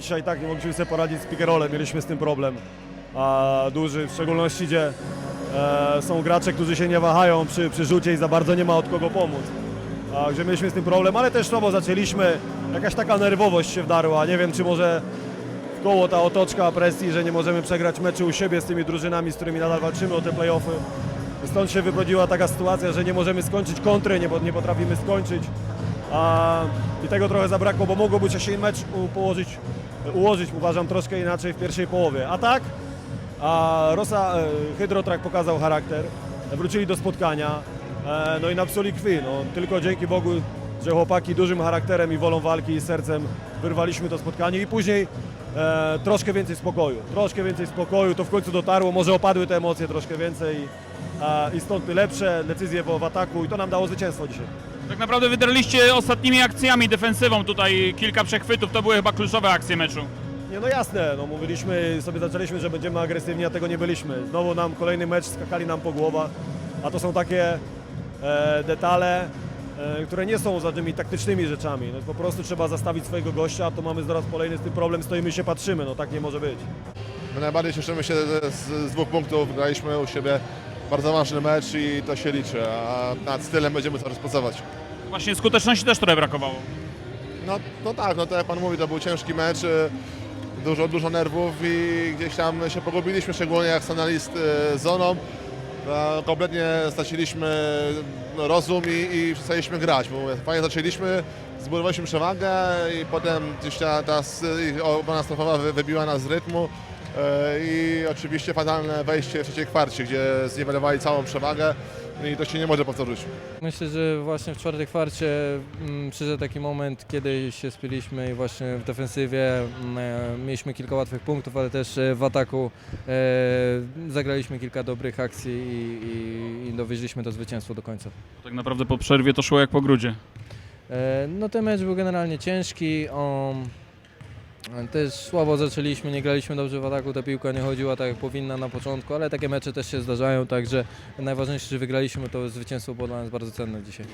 dzisiaj tak nie mogliśmy sobie poradzić z pikerolem, mieliśmy z tym problem. A duży, w szczególności gdzie e, są gracze, którzy się nie wahają przy, przy rzucie i za bardzo nie ma od kogo pomóc. A, mieliśmy z tym problem, ale też słabo zaczęliśmy. Jakaś taka nerwowość się wdarła. Nie wiem, czy może w koło ta otoczka presji, że nie możemy przegrać meczu u siebie z tymi drużynami, z którymi nadal walczymy o te playoffy. Stąd się wyprowadziła taka sytuacja, że nie możemy skończyć kontry, nie, nie potrafimy skończyć. A, I tego trochę zabrakło, bo mogłoby się mecz położyć, ułożyć, uważam, troszkę inaczej w pierwszej połowie. A tak, a Rosa e, Hydrotrak pokazał charakter, wrócili do spotkania, e, no i napsuli krwi. No, tylko dzięki Bogu, że chłopaki dużym charakterem i wolą walki i sercem wyrwaliśmy to spotkanie i później e, troszkę więcej spokoju. Troszkę więcej spokoju, to w końcu dotarło, może opadły te emocje troszkę więcej i stąd lepsze decyzje w, ataku i to nam dało zwycięstwo dzisiaj. Tak naprawdę wydarliście ostatnimi akcjami defensywą tutaj kilka przechwytów, to były chyba kluczowe akcje meczu. Nie, no jasne, no mówiliśmy, sobie zaczęliśmy, że będziemy agresywni, a tego nie byliśmy. Znowu nam kolejny mecz skakali nam po głowach, a to są takie e, detale, e, które nie są żadnymi taktycznymi rzeczami. No, po prostu trzeba zastawić swojego gościa, a to mamy zaraz kolejny z tym problem, stoimy i się patrzymy, no tak nie może być. My najbardziej cieszymy się z, z dwóch punktów. Graliśmy u siebie bardzo ważny mecz i to się liczy, a nad stylem będziemy coraz pracować. Właśnie skuteczności też trochę brakowało. No, no tak, no to jak Pan mówi, to był ciężki mecz, y, dużo, dużo nerwów i gdzieś tam się pogubiliśmy, szczególnie jak stanalist y, z zoną. Kompletnie straciliśmy rozum i, i przestaliśmy grać, bo mówię, fajnie zaczęliśmy, zbudowaliśmy przewagę i potem gdzieś ta, ta s- ich obrona strefowa wy- wybiła nas z rytmu. E, I oczywiście fatalne wejście w trzeciej kwarcie, gdzie zniwelowali całą przewagę i to się nie może powtórzyć. Myślę, że właśnie w czwartej kwarcie mm, przyszedł taki moment, kiedy się spiliśmy i właśnie w defensywie mm, e, mieliśmy kilka łatwych punktów, ale też e, w ataku e, zagraliśmy kilka dobrych akcji i, i, i dowieźliśmy to zwycięstwo do końca. Tak naprawdę po przerwie to szło jak po grudzie. E, no ten mecz był generalnie ciężki, o, też słabo zaczęliśmy, nie graliśmy dobrze w ataku, ta piłka nie chodziła tak jak powinna na początku, ale takie mecze też się zdarzają, także najważniejsze, że wygraliśmy, to zwycięstwo było dla nas bardzo cenne dzisiaj.